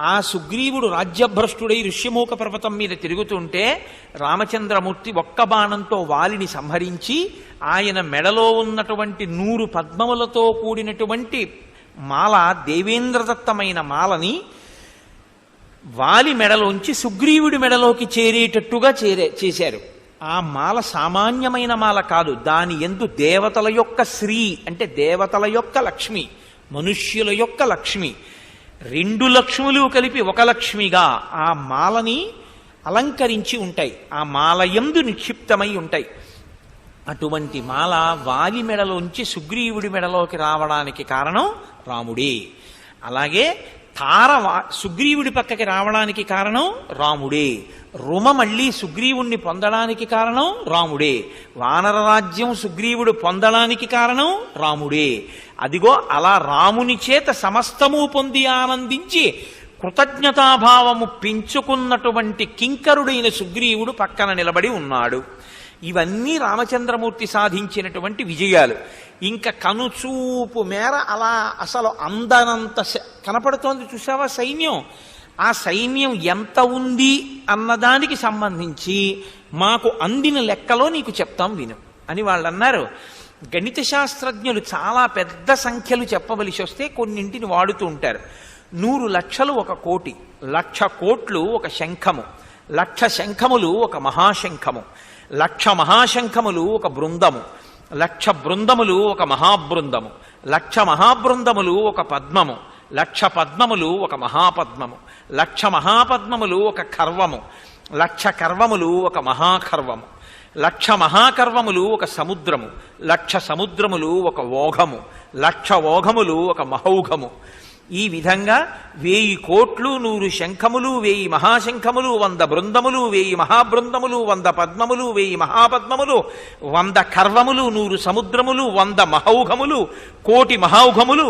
ఆ సుగ్రీవుడు రాజ్యభ్రష్టుడై ఋష్యమూక పర్వతం మీద తిరుగుతుంటే రామచంద్రమూర్తి ఒక్క బాణంతో వాలిని సంహరించి ఆయన మెడలో ఉన్నటువంటి నూరు పద్మములతో కూడినటువంటి మాల దేవేంద్రదత్తమైన మాలని వాలి మెడలోంచి సుగ్రీవుడి మెడలోకి చేరేటట్టుగా చేరే చేశారు. ఆ మాల సామాన్యమైన మాల కాదు. దాని ఎందు దేవతల యొక్క శ్రీ అంటే దేవతల యొక్క లక్ష్మి మనుష్యుల యొక్క లక్ష్మి రెండు లక్ష్ములు కలిపి ఒక లక్ష్మిగా ఆ మాలని అలంకరించి ఉంటాయి. ఆ మాల ఎందు నిక్షిప్తమై ఉంటాయి. అటువంటి మాల వాలి మెడలోంచి సుగ్రీవుడి మెడలోకి రావడానికి కారణం రాముడే. అలాగే తార సుగ్రీవుడి పక్కకి రావడానికి కారణం రాముడే. రుమ మళ్ళీ సుగ్రీవుణ్ణి పొందడానికి కారణం రాముడే. వానర రాజ్యం సుగ్రీవుడు పొందడానికి కారణం రాముడే. అదిగో అలా రాముని చేత సమస్తము పొంది ఆనందించి కృతజ్ఞతాభావము పెంచుకున్నటువంటి కింకరుడైన సుగ్రీవుడు పక్కన నిలబడి ఉన్నాడు. ఇవన్నీ రామచంద్రమూర్తి సాధించినటువంటి విజయాలు. ఇంకా కనుచూపు మేర అలా అసలు అందనంత కనపడుతోంది చూసావా సైన్యం? ఆ సైన్యం ఎంత ఉంది అన్నదానికి సంబంధించి మాకు అందిన లెక్కలో నీకు చెప్తాం విను అని వాళ్ళు అన్నారు గణిత శాస్త్రజ్ఞులు చాలా పెద్ద సంఖ్యలు చెప్పవలసి వస్తే కొన్నింటిని వాడుతూ ఉంటారు. నూరు లక్షలు ఒక కోటి లక్ష కోట్లు ఒక శంఖము. లక్ష శంఖములు ఒక మహాశంఖము. లక్ష మహాశంఖములు ఒక బృందము. లక్ష బృందములు ఒక మహాబృందము. లక్ష మహాబృందములు ఒక పద్మము. లక్ష పద్మములు ఒక మహాపద్మము. లక్ష మహాపద్మములు ఒక కర్వము. లక్ష కర్వములు ఒక మహాకర్వము. లక్ష మహాకర్వములు ఒక సముద్రము. లక్ష సముద్రములు ఒక ఓఘము. లక్ష ఓఘములు ఒక మహౌఘము. ఈ విధంగా వేయి కోట్లు నూరు శంఖములు వేయి మహాశంఖములు వంద బృందములు వేయి మహాబృందములు వంద పద్మములు వేయి మహాపద్మములు వంద కర్వములు నూరు సముద్రములు వంద మహౌఘములు కోటి మహౌఘములు